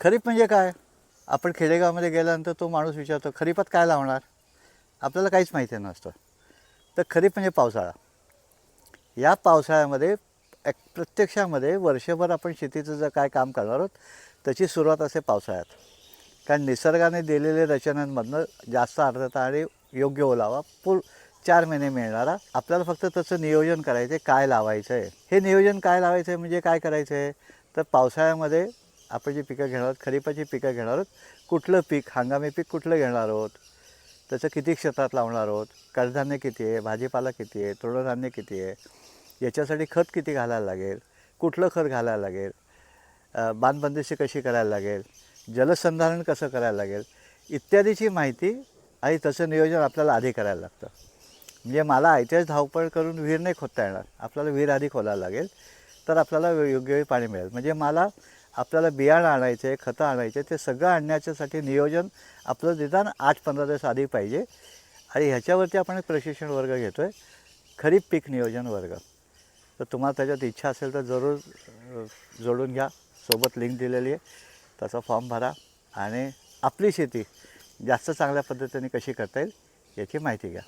खरीप म्हणजे काय? आपण खेडेगावामध्ये गेल्यानंतर तो माणूस विचारतो खरीपात काय लावणार? आपल्याला काहीच माहिती नसतं. तर खरीप म्हणजे पावसाळा. या पावसाळ्यामध्ये एक प्रत्यक्षामध्ये वर्षभर आपण शेतीचं जर काय काम करणार आहोत त्याची सुरुवात असते पावसाळ्यात. कारण निसर्गाने दिलेले रचनांमधनं जास्त आर्द्रता आणि योग्य ओलावा पूर चार महिने मिळणारा आपल्याला फक्त त्याचं नियोजन करायचं आहे काय लावायचं आहे हे नियोजन काय लावायचं आहे म्हणजे काय करायचं आहे तर पावसाळ्यामध्ये आपण जी पिकं घेणार आहोत खरीपाची पिकं घेणार आहोत. कुठलं पीक हंगामी पीक कुठलं घेणार आहोत? त्याचं किती क्षेत्रात लावणार आहोत? कडधान्य किती आहे? भाजीपाला किती आहे? तृणधान्य किती आहे? याच्यासाठी खत किती घालायला लागेल? कुठलं खत घालायला लागेल? बांधबंदिशी कशी करायला लागेल? जलसंधारण कसं करायला लागेल? इत्यादीची माहिती आणि तसं नियोजन आपल्याला आधी करायला लागतं. म्हणजे मला आयत्याच धावपळ करून विहीर नाही खोदता येणार. आपल्याला विहीर आधी खोलायला लागेल. तर आपल्याला योग्य वेळी पाणी मिळेल. म्हणजे मला आपल्याला बियाणं आणायचं आहे खतं आणायचे ते सगळं आणण्याच्यासाठी नियोजन आपलं निदान आठ पंधरा दिवस आधी पाहिजे. आणि ह्याच्यावरती आपण एक प्रशिक्षण वर्ग घेतो आहे खरीप पीक नियोजन वर्ग. तर तुम्हाला त्याच्यात इच्छा असेल तर जरूर जोडून घ्या. सोबत लिंक दिलेली आहे. त्याचा फॉर्म भरा. आणि आपली शेती जास्त चांगल्या पद्धतीने कशी करता येईल याची माहिती घ्या.